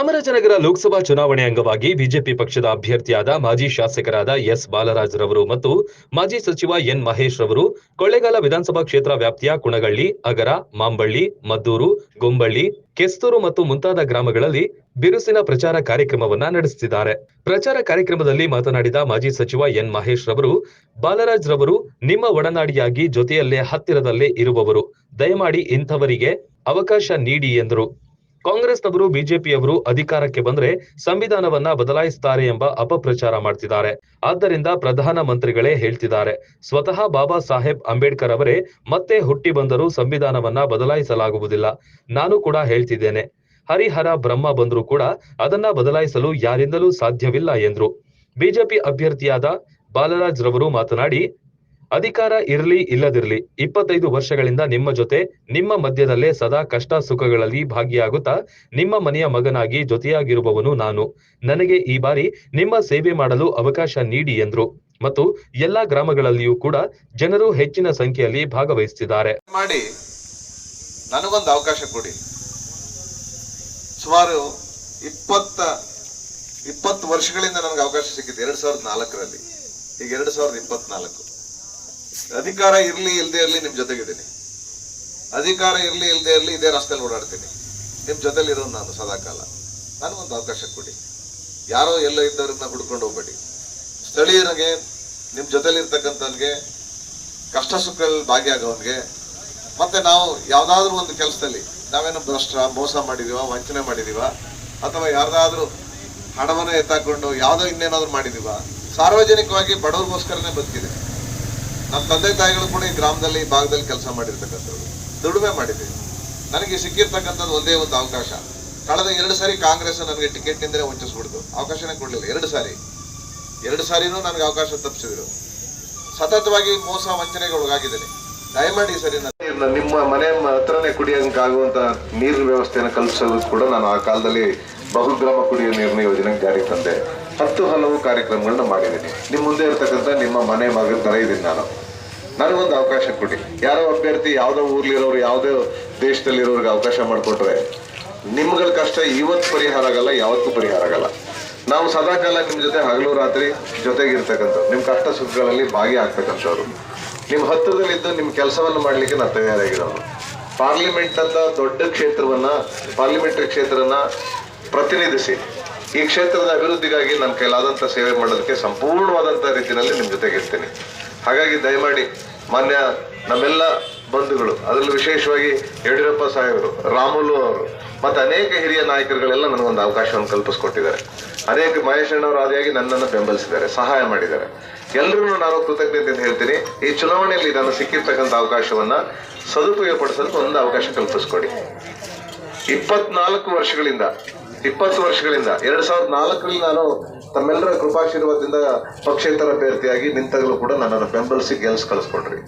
ಚಾಮರಾಜನಗರ ಲೋಕಸಭಾ ಚುನಾವಣೆ ಅಂಗವಾಗಿ ಬಿಜೆಪಿ ಪಕ್ಷದ ಅಭ್ಯರ್ಥಿಯಾದ ಮಾಜಿ ಶಾಸಕರಾದ ಎಸ್ ಬಾಲರಾಜ್ ರವರು ಮತ್ತು ಮಾಜಿ ಸಚಿವ ಎನ್ ಮಹೇಶ್ ರವರು ಕೊಳ್ಳೇಗಾಲ ವಿಧಾನಸಭಾ ಕ್ಷೇತ್ರ ವ್ಯಾಪ್ತಿಯ ಕುಣಗಳ್ಳಿ, ಅಗರ, ಮಾಂಬಳ್ಳಿ, ಮದ್ದೂರು, ಗೊಂಬಳ್ಳಿ, ಕೆಸ್ತೂರು ಮತ್ತು ಮುಂತಾದ ಗ್ರಾಮಗಳಲ್ಲಿ ಬಿರುಸಿನ ಪ್ರಚಾರ ಕಾರ್ಯಕ್ರಮವನ್ನ ನಡೆಸುತ್ತಿದ್ದಾರೆ. ಪ್ರಚಾರ ಕಾರ್ಯಕ್ರಮದಲ್ಲಿ ಮಾತನಾಡಿದ ಮಾಜಿ ಸಚಿವ ಎನ್ ಮಹೇಶ್ ರವರು ಬಾಲರಾಜ್ ರವರು ನಿಮ್ಮ ಒಡನಾಡಿಯಾಗಿ ಜೊತೆಯಲ್ಲೇ ಹತ್ತಿರದಲ್ಲೇ ಇರುವವರು. ದಯಮಾಡಿ ಇಂಥವರಿಗೆ ಅವಕಾಶ ನೀಡಿ ಎಂದರು. ಕಾಂಗ್ರೆಸ್ನವರು ಬಿಜೆಪಿಯವರು ಅಧಿಕಾರಕ್ಕೆ ಬಂದ್ರೆ ಸಂವಿಧಾನವನ್ನ ಬದಲಾಯಿಸುತ್ತಾರೆ ಎಂಬ ಅಪಪ್ರಚಾರ ಮಾಡ್ತಿದ್ದಾರೆ. ಆದ್ದರಿಂದ ಪ್ರಧಾನ ಮಂತ್ರಿಗಳೇ ಹೇಳ್ತಿದ್ದಾರೆ. ಸ್ವತಃ ಬಾಬಾ ಸಾಹೇಬ್ ಅಂಬೇಡ್ಕರ್ ಅವರೇ ಮತ್ತೆ ಹುಟ್ಟಿ ಬಂದರೂ ಸಂವಿಧಾನವನ್ನ ಬದಲಾಯಿಸಲಾಗುವುದಿಲ್ಲ. ನಾನು ಕೂಡ ಹೇಳ್ತಿದ್ದೇನೆ. ಹರಿಹರ ಬ್ರಹ್ಮ ಬಂದರೂ ಕೂಡ ಅದನ್ನ ಬದಲಾಯಿಸಲು ಯಾರಿಂದಲೂ ಸಾಧ್ಯವಿಲ್ಲ ಎಂದ್ರು. ಬಿಜೆಪಿ ಅಭ್ಯರ್ಥಿಯಾದ ಬಾಲರಾಜ್ ರವರು ಮಾತನಾಡಿ ಅಧಿಕಾರ ಇರಲಿ ಇಲ್ಲದಿರಲಿ ಇಪ್ಪತ್ತೈದು ವರ್ಷಗಳಿಂದ ನಿಮ್ಮ ಜೊತೆ, ನಿಮ್ಮ ಮಧ್ಯದಲ್ಲೇ ಸದಾ ಕಷ್ಟ ಸುಖಗಳಲ್ಲಿ ಭಾಗಿಯಾಗುತ್ತಾ, ನಿಮ್ಮ ಮನೆಯ ಮಗನಾಗಿ ಜೊತೆಯಾಗಿರುವವನು ನಾನು. ನನಗೆ ಈ ಬಾರಿ ನಿಮ್ಮ ಸೇವೆ ಮಾಡಲು ಅವಕಾಶ ನೀಡಿ ಎಂದ್ರು. ಮತ್ತು ಎಲ್ಲಾ ಗ್ರಾಮಗಳಲ್ಲಿಯೂ ಕೂಡ ಜನರು ಹೆಚ್ಚಿನ ಸಂಖ್ಯೆಯಲ್ಲಿ ಭಾಗವಹಿಸುತ್ತಿದ್ದಾರೆ. ಮಾಡಿ. ನನಗೊಂದು ಅವಕಾಶ ಕೊಡಿ. ಸುಮಾರು ಇಪ್ಪತ್ತ, ಇಪ್ಪತ್ತು ವರ್ಷಗಳಿಂದ ನನಗೆ ಅವಕಾಶ ಸಿಕ್ಕಿದೆ. ಎರಡ್ ಸಾವಿರದ ನಾಲ್ಕರಲ್ಲಿ. ಈಗ ಎರಡ್ ಸಾವಿರದ ಇಪ್ಪತ್ನಾಲ್ಕು. ಅಧಿಕಾರ ಇರಲಿ ಇಲ್ಲದೆ ಇರಲಿ ನಿಮ್ಮ ಜೊತೆಗಿದ್ದೀನಿ. ಅಧಿಕಾರ ಇರಲಿ ಇಲ್ಲದೆ ಇರಲಿ ಇದೇ ರಸ್ತೆಯಲ್ಲಿ ಓಡಾಡ್ತೀನಿ. ನಿಮ್ಮ ಜೊತೆಲಿ ಇರೋದು ನಾನು ಸದಾಕಾಲ. ನನಗೊಂದು ಅವಕಾಶ ಕೊಡಿ. ಯಾರೋ ಎಲ್ಲ ಇದ್ದವ್ರನ್ನ ಹುಡ್ಕೊಂಡು ಹೋಗ್ಬೇಡಿ. ಸ್ಥಳೀಯರಿಗೆ ನಿಮ್ಮ ಜೊತೆಲಿ ಇರ್ತಕ್ಕಂಥವ್ನಿಗೆ ಕಷ್ಟ ಸುಖದಲ್ಲಿ ಭಾಗಿಯಾಗೋನ್ಗೆ, ಮತ್ತೆ ನಾವು ಯಾವುದಾದ್ರೂ ಒಂದು ಕೆಲಸದಲ್ಲಿ ನಾವೇನೋ ಭ್ರಷ್ಟ ಮೋಸ ಮಾಡಿದೀವ, ವಂಚನೆ ಮಾಡಿದೀವ, ಅಥವಾ ಯಾರ್ದಾದ್ರೂ ಹಣವನ್ನು ಎತ್ತಾಕೊಂಡು, ಯಾವುದೋ ಇನ್ನೇನಾದ್ರೂ ಮಾಡಿದೀವ, ಸಾರ್ವಜನಿಕವಾಗಿ ಬಡವ್ರಿಗೋಸ್ಕರನೇ ಬದುಕಿದೆ. ನಮ್ಮ ತಂದೆ ತಾಯಿಗಳು ಕೂಡ ಈ ಗ್ರಾಮದಲ್ಲಿ, ಈ ಭಾಗದಲ್ಲಿ ಕೆಲಸ ಮಾಡಿರ್ತಕ್ಕಂಥವ್ರು. ದುಡಿಮೆ ಮಾಡಿದ್ದೀವಿ ನನಗೆ ಸಿಕ್ಕಿರ್ತಕ್ಕಂಥದ್ದು ಒಂದೇ ಒಂದು ಅವಕಾಶ. ಕಳೆದ ಎರಡು ಸಾರಿ ಕಾಂಗ್ರೆಸ್ ನನಗೆ ಟಿಕೆಟ್ ನಿಂದಲೇ ವಂಚಿಸ್ಬಿಡ್ತು. ಅವಕಾಶನೇ ಕೊಡ್ಲಿಲ್ಲ. ಎರಡು ಸಾರಿ. ಎರಡು ಸಾರಿನೂ ನನಗೆ ಅವಕಾಶ ತಪ್ಪಿಸಿದ್ರು. ಸತತವಾಗಿ ಮೋಸ ವಂಚನೆಗೆ ಒಳಗಾಗಿದ್ದೇನೆ ದಯಮಾಡಿ ಸರಿ ನಿಮ್ಮ ಮನೆ ಹತ್ರನೇ ಕುಡಿಯೋಕ್ಕಾಗುವಂತ ನೀರಿನ ವ್ಯವಸ್ಥೆಯನ್ನು ಕಲ್ಪಿಸೋದು ಕೂಡ ನಾನು ಆ ಕಾಲದಲ್ಲಿ ಬಹುಗ್ರಾಮ ಕುಡಿಯುವ ನೀರಿನ ಯೋಜನೆ ಜಾರಿಗೆ ತಂದೆ. ಹತ್ತು ಹಲವು ಕಾರ್ಯಕ್ರಮಗಳನ್ನ ಮಾಡಿದ್ದೀನಿ. ನಿಮ್ಮ ಮುಂದೆ ಇರ್ತಕ್ಕಂಥ ನಿಮ್ಮ ಮನೆ ಮಗ ತರ ಇದ್ದೀನಿ ನಾನು. ನನಗೊಂದು ಅವಕಾಶ ಕೊಡಿ. ಯಾರೋ ಅಭ್ಯರ್ಥಿ ಯಾವುದೋ ಊರ್ಲಿರೋರು, ಯಾವುದೇ ದೇಶದಲ್ಲಿರೋರಿಗೆ ಅವಕಾಶ ಮಾಡಿಕೊಟ್ರೆ ನಿಮ್ಗಳ ಕಷ್ಟ ಇವತ್ತು ಪರಿಹಾರ ಆಗಲ್ಲ, ಯಾವತ್ತೂ ಪರಿಹಾರ ಆಗಲ್ಲ. ನಾವು ಸದಾಕಾಲ ನಿಮ್ಮ ಜೊತೆ ಹಗಲು ರಾತ್ರಿ ಜೊತೆಗಿರ್ತಕ್ಕಂಥ ನಿಮ್ಮ ಕಷ್ಟ ಸುಖಗಳಲ್ಲಿ ಭಾಗಿಯಾಗ್ತಕ್ಕಂಥವ್ರು. ನಿಮ್ಮ ಹತ್ತಿರದಲ್ಲಿದ್ದು ನಿಮ್ಮ ಕೆಲಸವನ್ನು ಮಾಡಲಿಕ್ಕೆ ನಾನು ತಯಾರಾಗಿರೋರು. ಪಾರ್ಲಿಮೆಂಟ್ ಅಂತ ದೊಡ್ಡ ಕ್ಷೇತ್ರವನ್ನು, ಪಾರ್ಲಿಮೆಂಟ್ರಿ ಕ್ಷೇತ್ರನ ಪ್ರತಿನಿಧಿಸಿ ಈ ಕ್ಷೇತ್ರದ ಅಭಿವೃದ್ಧಿಗಾಗಿ ನನ್ನ ಕೈಲಾದಂಥ ಸೇವೆ ಮಾಡೋದಕ್ಕೆ ಸಂಪೂರ್ಣವಾದಂಥ ರೀತಿಯಲ್ಲಿ ನಿಮ್ಮ ಜೊತೆಗಿರ್ತೀನಿ ಹಾಗಾಗಿ ದಯಮಾಡಿ ಮಾನ್ಯ ನಮ್ಮೆಲ್ಲ ಬಂಧುಗಳು, ಅದರಲ್ಲಿ ವಿಶೇಷವಾಗಿ ಯಡಿಯೂರಪ್ಪ ಸಾಹೇಬರು, ರಾಮುಲು ಅವರು, ಮತ್ತು ಅನೇಕ ಹಿರಿಯ ನಾಯಕರುಗಳೆಲ್ಲ ನನಗೊಂದು ಅವಕಾಶವನ್ನು ಕಲ್ಪಿಸ್ಕೊಟ್ಟಿದ್ದಾರೆ. ಅನೇಕ ಮಹೇಶ್ ಅಣ್ಣವರು ಆದಿಯಾಗಿ ನನ್ನನ್ನು ಬೆಂಬಲಿಸಿದ್ದಾರೆ, ಸಹಾಯ ಮಾಡಿದ್ದಾರೆ. ಎಲ್ಲರೂ ನಾನು ಕೃತಜ್ಞತೆ ಅಂತ ಹೇಳ್ತೀನಿ. ಈ ಚುನಾವಣೆಯಲ್ಲಿ ನಾನು ಸಿಕ್ಕಿರ್ತಕ್ಕಂಥ ಅವಕಾಶವನ್ನು ಸದುಪಯೋಗ ಪಡಿಸಲು ಒಂದು ಅವಕಾಶ ಕಲ್ಪಿಸ್ಕೊಡಿ. ಇಪ್ಪತ್ನಾಲ್ಕು ವರ್ಷಗಳಿಂದ ಇಪ್ಪತ್ತು ವರ್ಷಗಳಿಂದ, ಎರಡ್ ಸಾವಿರದ ನಾಲ್ಕರಲ್ಲಿ ನಾನು ತಮ್ಮೆಲ್ಲರ ಕೃಪಾಶೀರ್ವಾದದಿಂದ ಪಕ್ಷೇತರ ಅಭ್ಯರ್ಥಿಯಾಗಿ ನಿಂತಾಗಲೂ ಕೂಡ ನನ್ನನ್ನು ಬೆಂಬಲಿಸಿ ಗೆಲ್ಸ್ ಕಳಿಸ್ಕೊಡ್ರಿ.